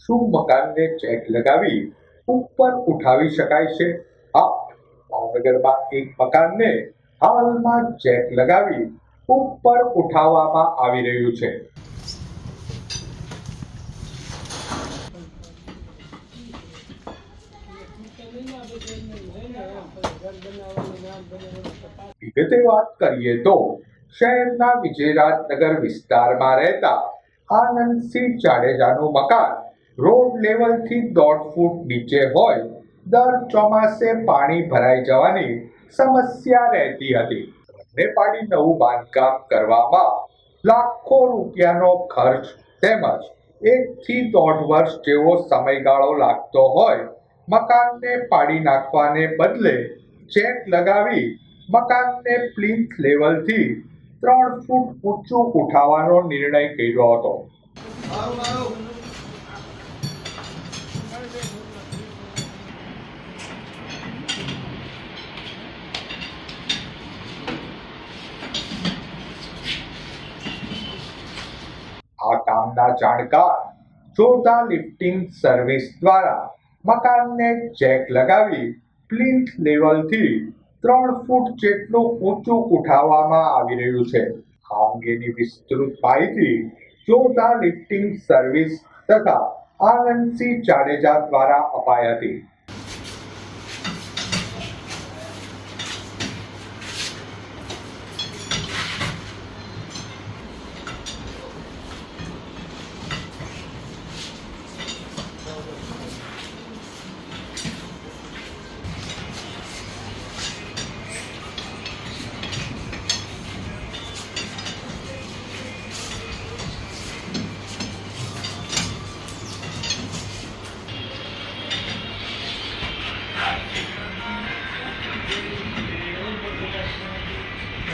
શું મકાનને ચેક લગાવી ઉપર ઉઠાવી શકાય છે? હા, ભાવનગરમાં એક મકાનને હાલમાં ચેક લગાવી ઉપર ઉઠાવવામાં આવી રહ્યું છે. વિગતે વાત કરીએ તો શહેરના વિજયરાજનગર વિસ્તારમાં રહેતા આનંદસિંહ જાડેજાનું મકાન રોડ લેવલથી દોઢ ફૂટ નીચે હોય, દર ચોમાસે પાણી ભરાઈ જવાની સમસ્યા રહેતી હતી. બંને પાડી નવું બાંધકામ કરવામાં લાખો રૂપિયાનો ખર્ચ તેમજ એકથી દોઢ વર્ષ જેવો સમયગાળો લાગતો હોય, મકાનને પાડી નાખવાને બદલે ચેક લગાવી મકાનને પ્લિન્થ લેવલથી ત્રણ ફૂટ ઊંચું ઉઠાવવાનો નિર્ણય કર્યો હતો. આ કામના જાણકાર જોતા લિફ્ટિંગ સર્વિસ દ્વારા મકાનને ચેક લગાવી પ્લિન્થ લેવલથી ત્રણ ફૂટ જેટલું ઊંચું ઉઠાવવામાં આવી રહ્યું છે. આ અંગેની વિસ્તૃત માહિતી જોતા લિફ્ટિંગ સર્વિસ તથા આનંદસિંહ જાડેજા દ્વારા અપાઈ હતી.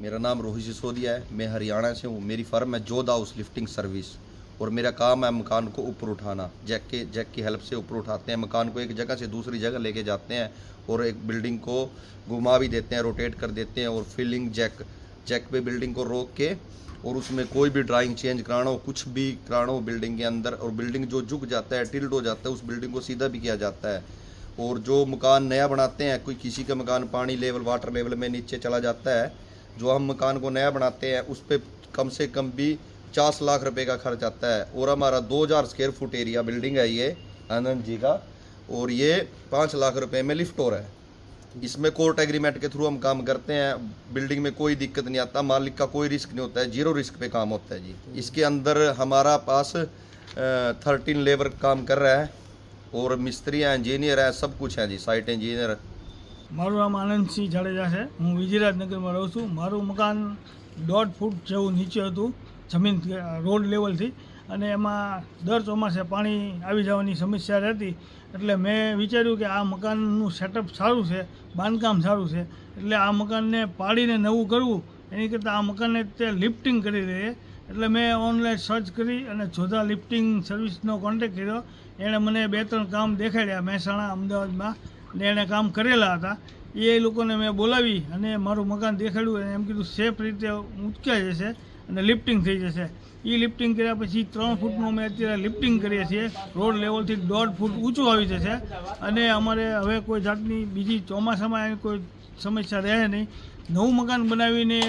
मेरा नाम रोहित सिसोदिया है, मैं हरियाणा से हूँ। मेरी फर्म है जोध हाउस लिफ्टिंग सर्विस। और मेरा काम है मकान को ऊपर उठाना। जैक के, जैक की हेल्प से ऊपर उठाते हैं। मकान को एक जगह से दूसरी जगह लेके जाते हैं और एक बिल्डिंग को घुमा भी देते हैं, रोटेट कर देते हैं। और फिलिंग जैक जैक पे बिल्डिंग को रोक के और उसमें कोई भी ड्राइंग चेंज कराना हो, कुछ भी कराना हो बिल्डिंग के अंदर। और बिल्डिंग जो झुक जाता है, टिल्ड हो जाता है, उस बिल्डिंग को सीधा भी किया जाता है। और जो मकान नया बनाते हैं, कोई किसी का मकान पानी लेवल, वाटर लेवल में नीचे चला जाता है जो हम मकान को नया बनाते हैं, उस पर कम से कम भी पचास लाख रुपए का खर्च आता है। और हमारा 2000 स्क्वायर फुट एरिया बिल्डिंग है ये, आनंद जी का। और ये पाँच लाख रुपए में लिफ्ट हो रहा है। इसमें कोर्ट एग्रीमेंट के थ्रू हम काम करते हैं। बिल्डिंग में कोई दिक्कत नहीं आता, मालिक का कोई रिस्क नहीं होता है ज़ीरो रिस्क पे काम होता है जी। इसके अंदर हमारा पास थर्टीन लेबर काम कर रहा है। और मिस्त्री हैं इंजीनियर हैं, सब कुछ है जी साइट इंजीनियर મારું નામ આનંદસિંહ જાડેજા છે. હું વિજયરાજનગરમાં રહું છું. મારું મકાન દોઢ ફૂટ જેવું નીચે હતું, જમીન રોડ લેવલથી. અને એમાં દર ચોમાસે પાણી આવી જવાની સમસ્યા રહેતી. એટલે મેં વિચાર્યું કે આ મકાનનું સેટઅપ સારું છે, બાંધકામ સારું છે. એટલે આ મકાનને પાડીને નવું કરવું. એની કરતાં આ મકાનને તે લિફ્ટિંગ કરી દઈએ. એટલે મેં ઓનલાઈન સર્ચ કરી અને જોધા લિફ્ટિંગ સર્વિસનો કોન્ટેક્ટ કર્યો. એણે મને બે ત્રણ કામ દેખાડ્યા મહેસાણા, અમદાવાદમાં. ને એણે કામ કરેલા હતા. એ લોકોને મેં બોલાવી અને મારું મકાન દેખાડ્યું અને એમ કીધું, સેફ રીતે ઊંચકાઈ જશે અને લિફ્ટિંગ થઈ જશે. એ લિફ્ટિંગ કર્યા પછી ત્રણ ફૂટનું અમે અત્યારે લિફ્ટિંગ કરીએ છીએ. રોડ લેવલથી દોઢ ફૂટ ઊંચું આવી જશે. અને અમારે હવે કોઈ જાતની બીજી ચોમાસામાં કોઈ સમસ્યા રહે નહીં. નવું મકાન બનાવીને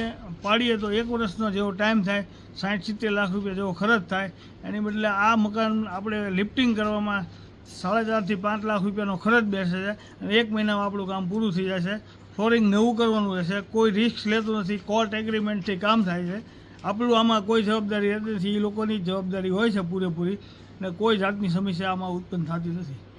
પાડીએ તો એક વર્ષનો જેવો ટાઈમ થાય, સાઠ સિત્તેર લાખ રૂપિયા જેવો ખર્ચ થાય. એની બદલે આ મકાન આપણે લિફ્ટિંગ કરવામાં સાડા ચારથી પાંચ લાખ રૂપિયાનો ખર્ચ બેસે છે અને એક મહિનામાં આપણું કામ પૂરું થઈ જશે ફ્લોરિંગ નવું કરવાનું રહેશે. કોઈ રિસ્ક લેતું નથી. કોર્ટ એગ્રીમેન્ટથી કામ થાય છે. આપણું આમાં કોઈ જવાબદારી રહેતી નથી. એ લોકોની જવાબદારી હોય છે પૂરેપૂરી. ને કોઈ જાતની સમસ્યા આમાં ઉત્પન્ન થતી નથી.